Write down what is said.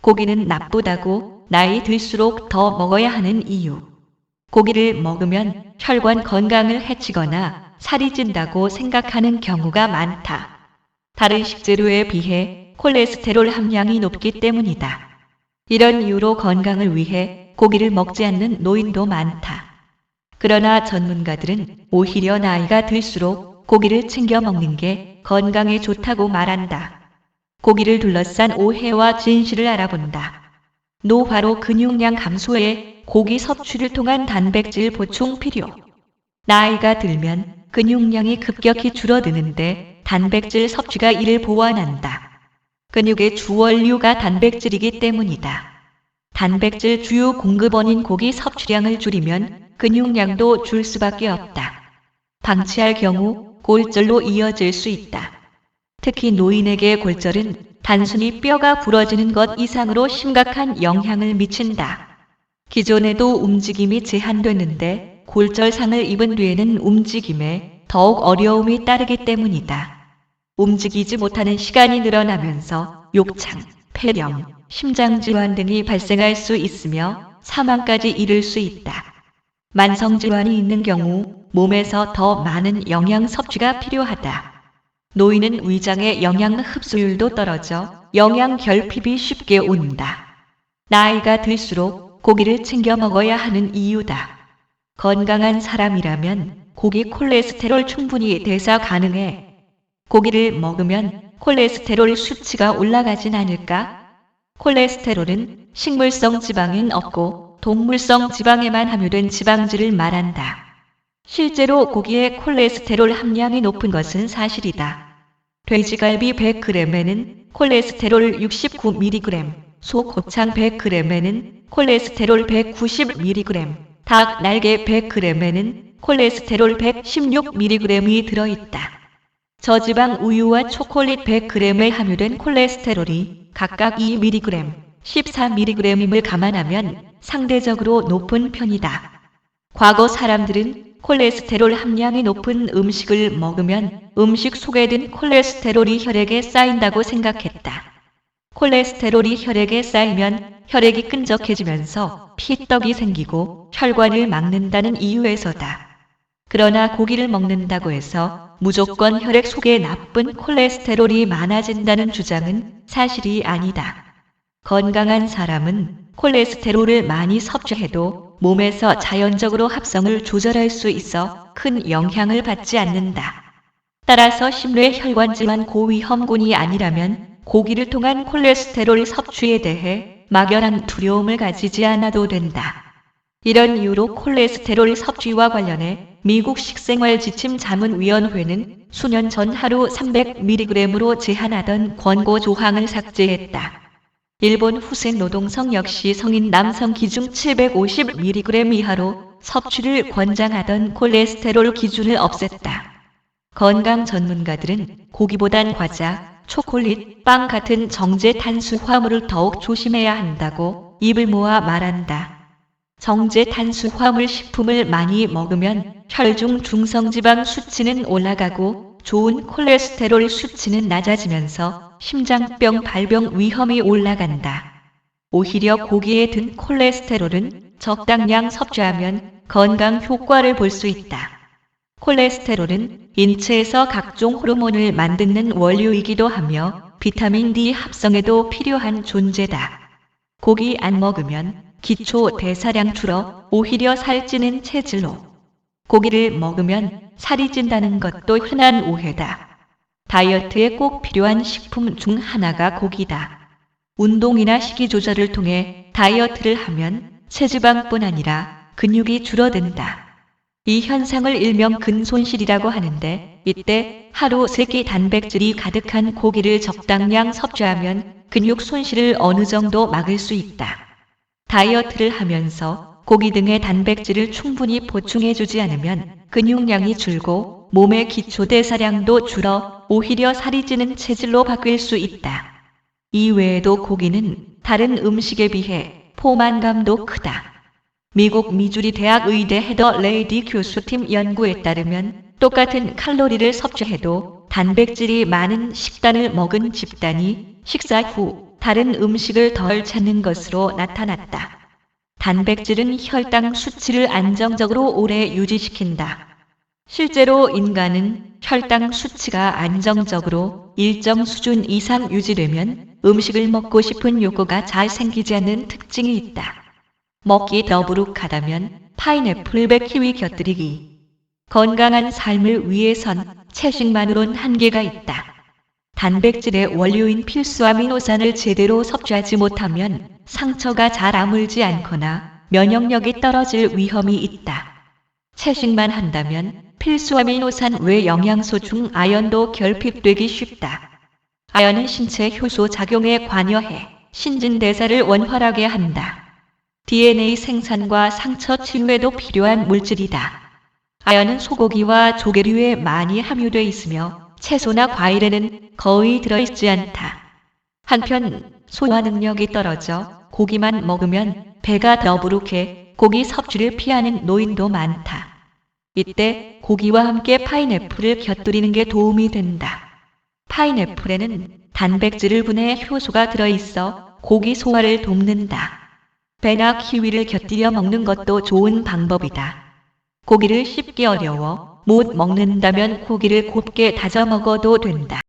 고기는 나쁘다고 나이 들수록 더 먹어야 하는 이유. 고기를 먹으면 혈관 건강을 해치거나 살이 찐다고 생각하는 경우가 많다. 다른 식재료에 비해 콜레스테롤 함량이 높기 때문이다. 이런 이유로 건강을 위해 고기를 먹지 않는 노인도 많다. 그러나 전문가들은 오히려 나이가 들수록 고기를 챙겨 먹는 게 건강에 좋다고 말한다. 고기를 둘러싼 오해와 진실을 알아본다. 노화로 근육량 감소에 고기 섭취를 통한 단백질 보충 필요. 나이가 들면 근육량이 급격히 줄어드는데 단백질 섭취가 이를 보완한다. 근육의 주원료가 단백질이기 때문이다. 단백질 주요 공급원인 고기 섭취량을 줄이면 근육량도 줄 수밖에 없다. 방치할 경우 골절로 이어질 수 있다. 특히 노인에게 골절은 단순히 뼈가 부러지는 것 이상으로 심각한 영향을 미친다. 기존에도 움직임이 제한됐는데 골절상을 입은 뒤에는 움직임에 더욱 어려움이 따르기 때문이다. 움직이지 못하는 시간이 늘어나면서 욕창, 폐렴, 심장질환 등이 발생할 수 있으며 사망까지 이를 수 있다. 만성질환이 있는 경우 몸에서 더 많은 영양 섭취가 필요하다. 노인은 위장의 영양 흡수율도 떨어져 영양 결핍이 쉽게 온다. 나이가 들수록 고기를 챙겨 먹어야 하는 이유다. 건강한 사람이라면 고기 콜레스테롤 충분히 대사 가능해. 고기를 먹으면 콜레스테롤 수치가 올라가진 않을까? 콜레스테롤은 식물성 지방엔 없고 동물성 지방에만 함유된 지방질을 말한다. 실제로 고기의 콜레스테롤 함량이 높은 것은 사실이다. 돼지갈비 100g에는 콜레스테롤 69mg, 소 곱창 100g에는 콜레스테롤 190mg, 닭 날개 100g에는 콜레스테롤 116mg이 들어있다. 저지방 우유와 초콜릿 100g에 함유된 콜레스테롤이 각각 2mg, 14mg임을 감안하면 상대적으로 높은 편이다. 과거 사람들은 콜레스테롤 함량이 높은 음식을 먹으면 음식 속에 든 콜레스테롤이 혈액에 쌓인다고 생각했다. 콜레스테롤이 혈액에 쌓이면 혈액이 끈적해지면서 피떡이 생기고 혈관을 막는다는 이유에서다. 그러나 고기를 먹는다고 해서 무조건 혈액 속에 나쁜 콜레스테롤이 많아진다는 주장은 사실이 아니다. 건강한 사람은 콜레스테롤을 많이 섭취해도 몸에서 자연적으로 합성을 조절할 수 있어 큰 영향을 받지 않는다. 따라서 심뇌 혈관 질환 고위험군이 아니라면 고기를 통한 콜레스테롤 섭취에 대해 막연한 두려움을 가지지 않아도 된다. 이런 이유로 콜레스테롤 섭취와 관련해 미국 식생활 지침 자문위원회는 수년 전 하루 300mg으로 제한하던 권고 조항을 삭제했다. 일본 후세 노동성 역시 성인 남성 기준 750mg 이하로 섭취를 권장하던 콜레스테롤 기준을 없앴다. 건강 전문가들은 고기보단 과자, 초콜릿, 빵 같은 정제 탄수화물을 더욱 조심해야 한다고 입을 모아 말한다. 정제 탄수화물 식품을 많이 먹으면 혈중 중성지방 수치는 올라가고 좋은 콜레스테롤 수치는 낮아지면서 심장병 발병 위험이 올라간다. 오히려 고기에 든 콜레스테롤은 적당량 섭취하면 건강 효과를 볼 수 있다. 콜레스테롤은 인체에서 각종 호르몬을 만드는 원료이기도 하며 비타민 D 합성에도 필요한 존재다. 고기 안 먹으면 기초 대사량 줄어 오히려 살찌는 체질로 고기를 먹으면 살이 찐다는 것도 흔한 오해다. 다이어트에 꼭 필요한 식품 중 하나가 고기다. 운동이나 식이 조절을 통해 다이어트를 하면 체지방뿐 아니라 근육이 줄어든다. 이 현상을 일명 근손실이라고 하는데 이때 하루 3끼 단백질이 가득한 고기를 적당량 섭취하면 근육 손실을 어느 정도 막을 수 있다. 다이어트를 하면서 고기 등의 단백질을 충분히 보충해주지 않으면 근육량이 줄고 몸의 기초 대사량도 줄어 오히려 살이 찌는 체질로 바뀔 수 있다. 이 외에도 고기는 다른 음식에 비해 포만감도 크다. 미국 미주리 대학 의대 헤더 레이디 교수팀 연구에 따르면 똑같은 칼로리를 섭취해도 단백질이 많은 식단을 먹은 집단이 식사 후 다른 음식을 덜 찾는 것으로 나타났다. 단백질은 혈당 수치를 안정적으로 오래 유지시킨다. 실제로 인간은 혈당 수치가 안정적으로 일정 수준 이상 유지되면 음식을 먹고 싶은 욕구가 잘 생기지 않는 특징이 있다. 먹기 더부룩하다면 파인애플 백 키위 곁들이기. 건강한 삶을 위해선 채식만으론 한계가 있다. 단백질의 원료인 필수 아미노산을 제대로 섭취하지 못하면 상처가 잘 아물지 않거나 면역력이 떨어질 위험이 있다. 채식만 한다면 필수 아미노산 외 영양소 중 아연도 결핍되기 쉽다. 아연은 신체 효소 작용에 관여해 신진대사를 원활하게 한다. DNA 생산과 상처 치료에도 필요한 물질이다. 아연은 소고기와 조개류에 많이 함유돼 있으며 채소나 과일에는 거의 들어있지 않다. 한편 소화 능력이 떨어져 고기만 먹으면 배가 더부룩해 고기 섭취를 피하는 노인도 많다. 이때 고기와 함께 파인애플을 곁들이는 게 도움이 된다. 파인애플에는 단백질을 분해 효소가 들어있어 고기 소화를 돕는다. 배나 키위를 곁들여 먹는 것도 좋은 방법이다. 고기를 씹기 어려워 못 먹는다면 고기를 곱게 다져 먹어도 된다.